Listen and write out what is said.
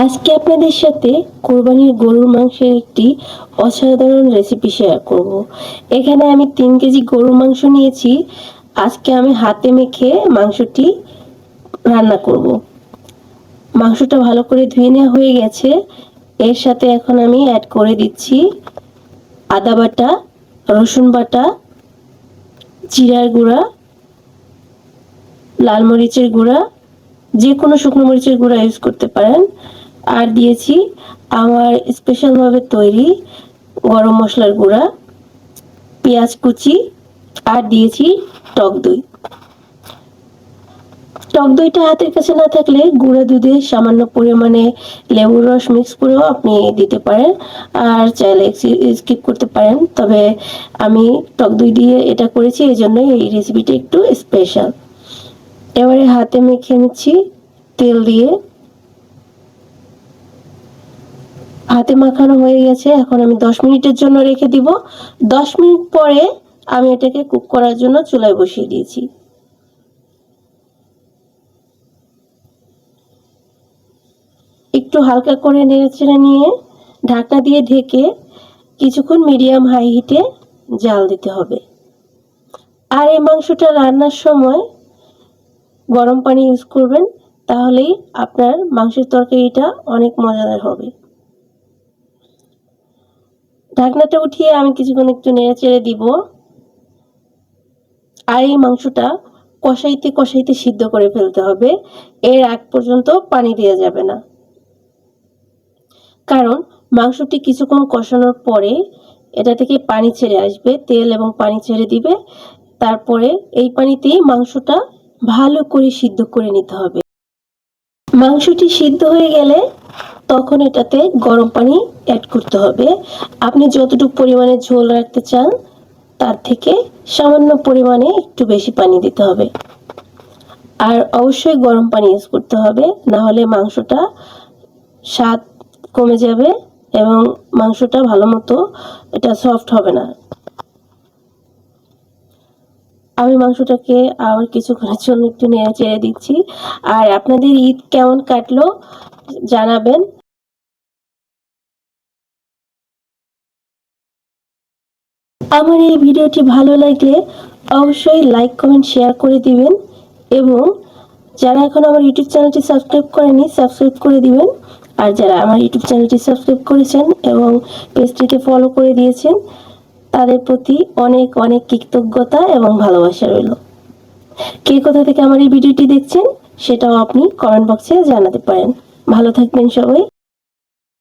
আজকে আপনাদের সাথে কোরবানির গরুর মাংসের একটি অসাধারণ রেসিপি শেয়ার করব। এখানে আমি তিন কেজি গরুর মাংস নিয়েছি আজকে আমি হাতে মেখে মাংসটি রান্না করব। মাংসটা ভালো করে ধুয়ে নেওয়া হয়ে গেছে এর সাথে এখন আমি অ্যাড করে দিচ্ছি আদা বাটা, রসুন বাটা, জিরার গুঁড়া, লাল মরিচের গুঁড়া, যে কোনো শুকনো মরিচের গুঁড়া ইউজ করতে পারেন আর দিয়েছি আমার স্পেশালভাবে তৈরি গরম মশলার গুঁড়া, পেঁয়াজ কুচি আর দিয়েছি টক দই। টক দইটা হাতের কাছে না থাকলে গুঁড়া দুধে সামান্য পরিমাণে লেবুর রস মিক্স করেও আপনি দিতে পারেন আর চাইলে স্কিপ করতে পারেন। তবে আমি টক দই দিয়ে এটা করেছি এই জন্যই এই রেসিপিটা একটু স্পেশাল এবারে হাতে মেখে নিচ্ছি তেল দিয়ে। হাতে মাখানো হয়ে গেছে। এখন আমি দশ মিনিটের জন্য রেখে দিব। দশ মিনিট পরে আমি এটাকে কুক করার জন্য চুলায় বসিয়ে দিয়েছি। একটু হালকা করে নেড়েচেড়ে নিয়ে ঢাকনা দিয়ে ঢেকে কিছুক্ষণ মিডিয়াম হাই হিটে জাল দিতে হবে। আর এই মাংসটা রান্নার সময় গরম পানি ইউজ করবেন, তাহলেই আপনার মাংসের তরকারিটা অনেক মজাদার হবে। ঢাকনাটা উঠিয়ে আমি কিছুক্ষণ একটু নেড়ে চেড়ে দিব। আর এই মাংসটা কষাইতে কষাইতে সিদ্ধ করে ফেলতে হবে। এর আগ পর্যন্ত পানি দেওয়া যাবে না। কারণ মাংসটি কিছুক্ষণ কষানোর পরে এটা থেকে পানি ছেড়ে আসবে, তেল এবং পানি ছেড়ে দিবে। তারপরে এই পানিতেই মাংসটা ভালো করে সিদ্ধ করে নিতে হবে। মাংসটি সিদ্ধ হয়ে গেলে তখন এটাতে গরম পানি অ্যাড করতে হবে। আপনি যতটুকু পরিমাণে ঝোল রাখতে চান, তার থেকে সামান্য পরিমাণে একটু বেশি পানি দিতে হবে। আর অবশ্যই গরম পানি ইউজ করতে হবে না হলে মাংসটা স্বাদ কমে যাবে এবং মাংসটা ভালো মতো এটা সফট হবে না। আমি মাংসটাকে আবার কিছুক্ষণের জন্য একটু নেড়ে চেড়ে দিচ্ছি। আর আপনাদের ঈদ কেমন কাটলো জানাবেন। আমার এই ভিডিওটি ভালো লাগলে অবশ্যই লাইক কমেন্ট শেয়ার করে দিবেন এবং যারা এখন আমার ইউটিউব চ্যানেলটি সাবস্ক্রাইব করেনি সাবস্ক্রাইব করে দিবেন। আর যারা আমার ইউটিউব চ্যানেলটি সাবস্ক্রাইব করেছেন এবং পেজটিকে ফলো করে দিয়েছেন, তাদের প্রতি অনেক অনেক কৃতজ্ঞতা এবং ভালোবাসা রইল। কে কোথা থেকে আমার এই ভিডিওটি দেখছেন, সেটাও আপনি কমেন্ট বক্সে জানাতে পারেন। ভালো থাকবেন সবাই।